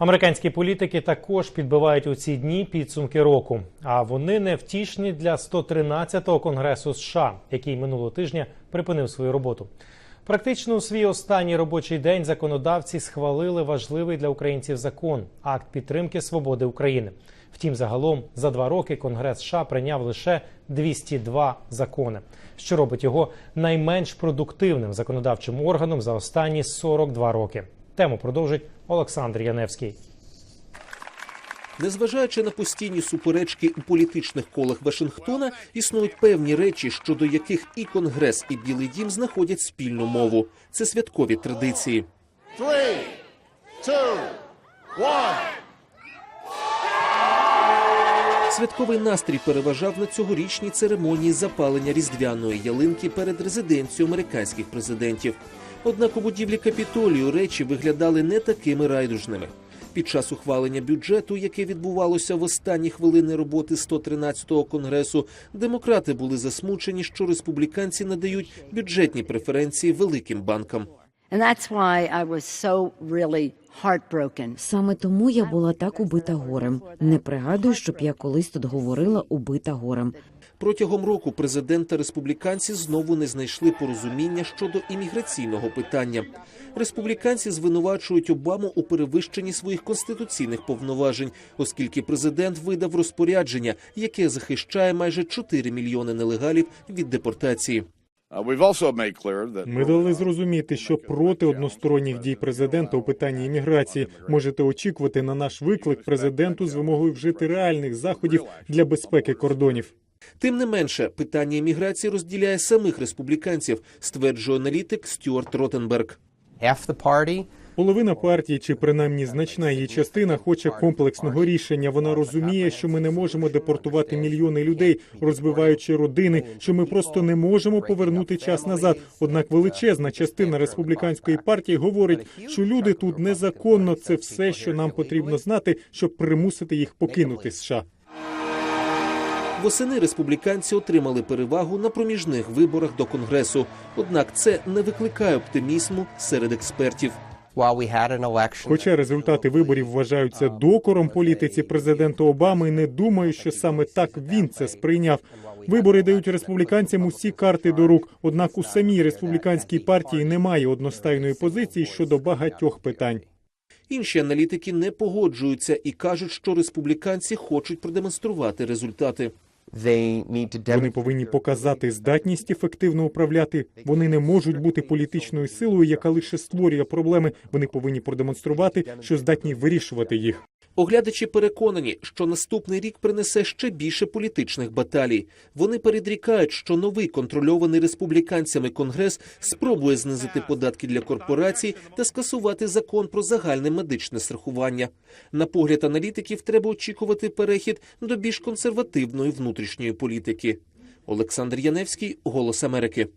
Американські політики також підбивають у ці дні підсумки року. А вони невтішні для 113-го конгресу США, який минулого тижня припинив свою роботу. Практично у свій останній робочий день законодавці схвалили важливий для українців закон акт підтримки свободи України. Втім, загалом за два роки Конгрес США прийняв лише 202 закони, що робить його найменш продуктивним законодавчим органом за останні 42 роки. Тему продовжить Олександр Яневський. Незважаючи на постійні суперечки у політичних колах Вашингтона, існують певні речі, щодо яких і Конгрес, і Білий Дім знаходять спільну мову. Це святкові традиції. Three, two, one. Святковий настрій переважав на цьогорічній церемонії запалення різдвяної ялинки перед резиденцією американських президентів. Однак у будівлі капітолію речі виглядали не такими райдужними. Під час ухвалення бюджету, яке відбувалося в останні хвилини роботи 113-го конгресу, демократи були засмучені, що республіканці надають бюджетні преференції великим банкам. And that's why I was so really heartbroken. Саме тому я була так убита горем. Не пригадую, щоб я колись тут говорила убита горем. Протягом року президент та республіканці знову не знайшли порозуміння щодо імміграційного питання. Республіканці звинувачують Обаму у перевищенні своїх конституційних повноважень, оскільки президент видав розпорядження, яке захищає майже 4 мільйони нелегалів від депортації. Uh, we've also made clear that Ми дали зрозуміти, що проти односторонніх дій президента у питанні імміграції можете очікувати на наш виклик президенту з вимогою вжити реальних заходів для безпеки кордонів. Тим не менше, питання імміграції розділяє самих республіканців, стверджує аналітик Стюарт Ротенберг. Половина партії, чи принаймні значна її частина, хоче комплексного рішення. Вона розуміє, що ми не можемо депортувати мільйони людей, розбиваючи родини, що ми просто не можемо повернути час назад. Однак величезна частина республіканської партії говорить, що люди тут незаконно. Це все, що нам потрібно знати, щоб примусити їх покинути США. Восени республіканці отримали перевагу на проміжних виборах до конгресу. Однак це не викликає оптимізму серед експертів. While we had an election Хоча результати виборів вважаються докором політиці президента Обами, не думаю, що саме так він це сприйняв. Вибори дають республіканцям усі карти до рук. Однак у самій республіканській партії немає одностайної позиції щодо багатьох питань. Інші аналітики не погоджуються і кажуть, що республіканці хочуть продемонструвати результати. Вони повинні показати здатність ефективно управляти. Вони не можуть бути політичною силою, яка лише створює проблеми. Вони повинні продемонструвати, що здатні вирішувати їх. Оглядачі переконані, що наступний рік принесе ще більше політичних баталій. Вони передрікають, що новий контрольований республіканцями конгрес спробує знизити податки для корпорацій та скасувати закон про загальне медичне страхування. На погляд аналітиків, треба очікувати перехід до більш консервативної внутрішньої політики. Олександр Яневський, Голос Америки.